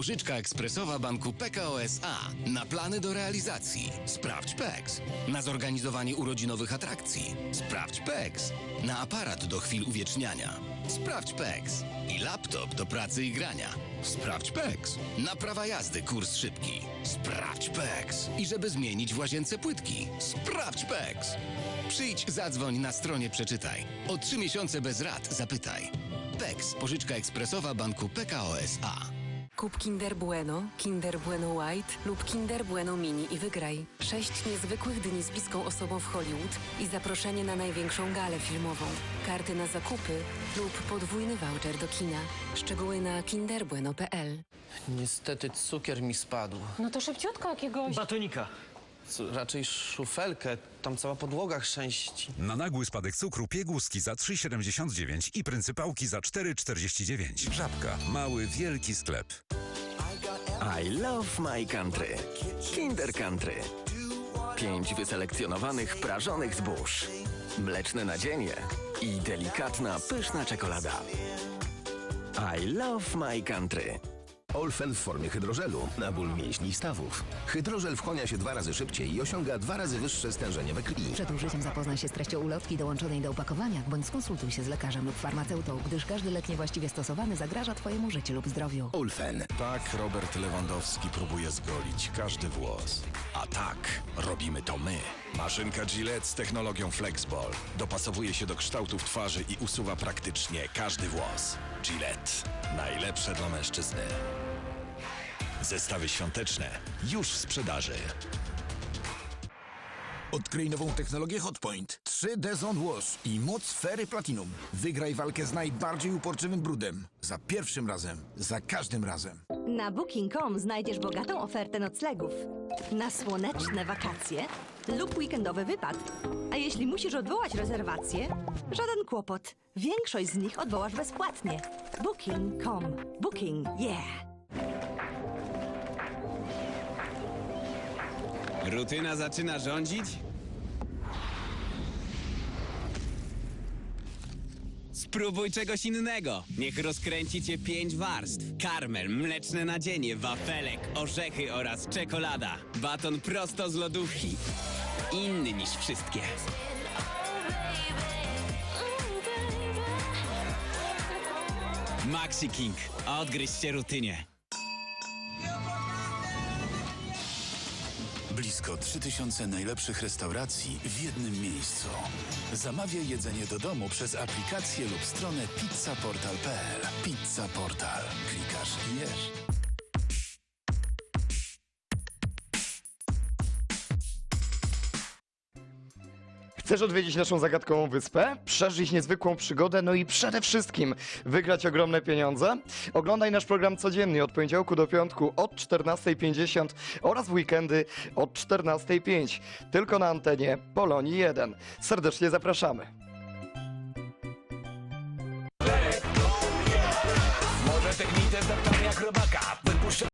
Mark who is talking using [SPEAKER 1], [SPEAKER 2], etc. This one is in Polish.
[SPEAKER 1] Pożyczka ekspresowa banku PKO SA na plany do realizacji. Sprawdź PEX. Na zorganizowanie urodzinowych atrakcji. Sprawdź PEX. Na aparat do chwil uwieczniania. Sprawdź PEX. I laptop do pracy i grania. Sprawdź PEX. Na prawa jazdy kurs szybki. Sprawdź PEX. I żeby zmienić w łazience płytki. Sprawdź PEX. Przyjdź, zadzwoń na stronie przeczytaj. O trzy miesiące bez rat zapytaj. PEX. Pożyczka ekspresowa banku PKO SA.
[SPEAKER 2] Kup Kinder Bueno, Kinder Bueno White lub Kinder Bueno Mini i wygraj. Sześć niezwykłych dni z bliską osobą w Hollywood i zaproszenie na największą galę filmową. Karty na zakupy lub podwójny voucher do kina. Szczegóły na kinderbueno.pl
[SPEAKER 3] Niestety cukier mi spadł.
[SPEAKER 4] No to szybciutko jakiegoś.
[SPEAKER 5] Batonika.
[SPEAKER 3] Raczej szufelkę, tam cała podłoga chrzęści.
[SPEAKER 6] Na nagły spadek cukru pieguski za 3,79 i pryncypałki za 4,49. Żabka. Mały, wielki sklep.
[SPEAKER 7] I love my country. Kinder Country. Pięć wyselekcjonowanych prażonych zbóż. Mleczne nadzienie i delikatna, pyszna czekolada. I love my country.
[SPEAKER 8] Olfen w formie hydrożelu na ból mięśni i stawów. Hydrożel wchłania się dwa razy szybciej i osiąga dwa razy wyższe stężenie we krwi.
[SPEAKER 9] Przed użyciem zapoznaj się z treścią ulotki dołączonej do opakowania, bądź skonsultuj się z lekarzem lub farmaceutą, gdyż każdy lek niewłaściwie stosowany zagraża Twojemu życiu lub zdrowiu.
[SPEAKER 8] Olfen.
[SPEAKER 10] Tak Robert Lewandowski próbuje zgolić każdy włos. A tak robimy to my. Maszynka Gillette z technologią FlexBall dopasowuje się do kształtów twarzy i usuwa praktycznie każdy włos. Gillette. Najlepsze dla mężczyzny. Zestawy świąteczne już w sprzedaży.
[SPEAKER 11] Odkryj nową technologię Hotpoint. 3D Zone Wash i moc sfery Platinum. Wygraj walkę z najbardziej uporczywym brudem. Za pierwszym razem, za każdym razem.
[SPEAKER 12] Na Booking.com znajdziesz bogatą ofertę noclegów. Na słoneczne wakacje lub weekendowy wypad. A jeśli musisz odwołać rezerwację, żaden kłopot. Większość z nich odwołasz bezpłatnie. Booking.com. Booking, yeah!
[SPEAKER 13] Rutyna zaczyna rządzić? Spróbuj czegoś innego. Niech rozkręci cię pięć warstw. Karmel, mleczne nadzienie, wafelek, orzechy oraz czekolada. Baton prosto z lodówki. Inny niż wszystkie. Maxi King. Odgryźcie rutynie.
[SPEAKER 10] Blisko 3000 najlepszych restauracji w jednym miejscu. Zamawiaj jedzenie do domu przez aplikację lub stronę pizzaportal.pl. Pizza Portal. Klikasz i jesz.
[SPEAKER 14] Chcesz odwiedzić naszą zagadkową wyspę, przeżyć niezwykłą przygodę, no i przede wszystkim wygrać ogromne pieniądze? Oglądaj nasz program codziennie od poniedziałku do piątku od 14.50 oraz w weekendy od 14.05. Tylko na antenie Polonii 1. Serdecznie zapraszamy.
[SPEAKER 11] Może zdeptamy jak robaka.